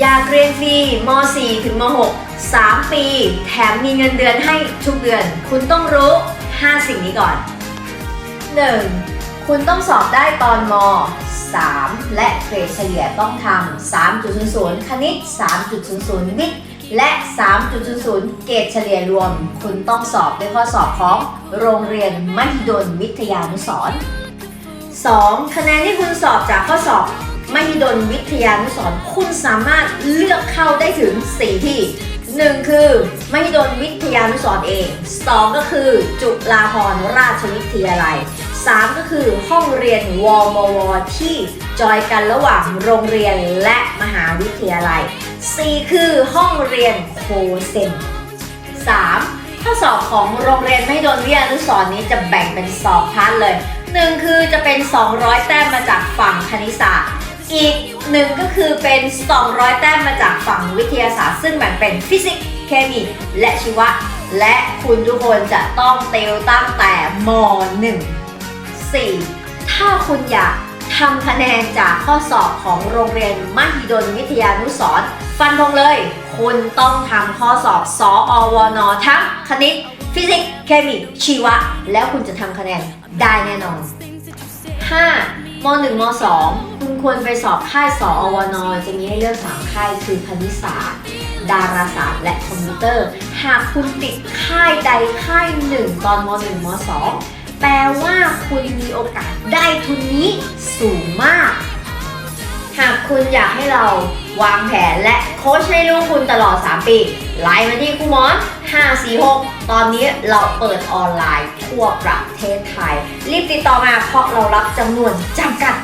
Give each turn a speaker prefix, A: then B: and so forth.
A: อยากเรียนฟรีม .4 ถึงม .6 3 ปี แถมมีเงินเดือนให้ทุกเดือน คุณต้องรู้ 5 สิ่งนี้ก่อน 1. คุณต้องสอบได้ตอนม 3 และเกรดเฉลี่ยต้องทำ 3.00 คณิต 3.00 วิทย์ และ 3.00 เกรดเฉลี่ยรวม คุณต้องสอบด้วยข้อสอบของโรงเรียนมหิดลวิทยานุสรณ์ 2. คะแนนที่คุณสอบจากข้อสอบ มหิดลวิทยานุสรณ์คุณสามารถเลือกเข้าได้ถึง 4 ที่ 1 คือมหิดลวิทยานุสรณ์เอง 2 ก็คือจุฬาภรณราชวิทยาลัย 3 ก็คือห้องเรียนวมว ที่จอยกันระหว่างโรงเรียนและมหาวิทยาลัย 4 คือห้องเรียนโคเซน 3. ข้อสอบของโรงเรียนไม่โดนวิทยานุสรณ์นี้จะแบ่งเป็น2พาร์ทเลยหนึ่งคือจะเป็น 200 แต้มมาจากฝั่งคณิตศาสตร์ อีกหนึ่งก็คือเป็น 200 แต้มมาจากฝั่งวิทยาศาสตร์ ซึ่งแบ่งเป็นฟิสิกส์เคมีและชีวะ และคุณทุกคนจะต้องเตวตั้งแต่ม .1 4. ถ้าคุณอยากทำคะแนนจากข้อสอบของโรงเรียนมหิดลวิทยานุสรฟันธงเลย คุณต้องทำข้อสอบสออวนทั้งคณิต ฟิสิกส์เคมี ชีวะ แล้วคุณจะทำคะแนนได้แน่นอน 5. ม .1 ม .2 ควรไปสอบค่ายสออวนจะมีให้เลือก 3 ค่ายคือคณิตศาสตร์ ดาราศาสตร์ และคอมพิวเตอร์ หากคุณติดค่ายใดค่ายหนึ่งตอนม .1 ม .2 แปลว่าคุณมีโอกาสได้ทุนนี้สูงมาก หากคุณอยากให้เราวางแผนและโค้ชให้ลูกคุณตลอด 3 ปีไลน์มาที่ครูหมอน 546 ตอนนี้เราเปิดออนไลน์ทั่วประเทศไทย รีบติดต่อมาเพราะเรารับจำนวนจำกัด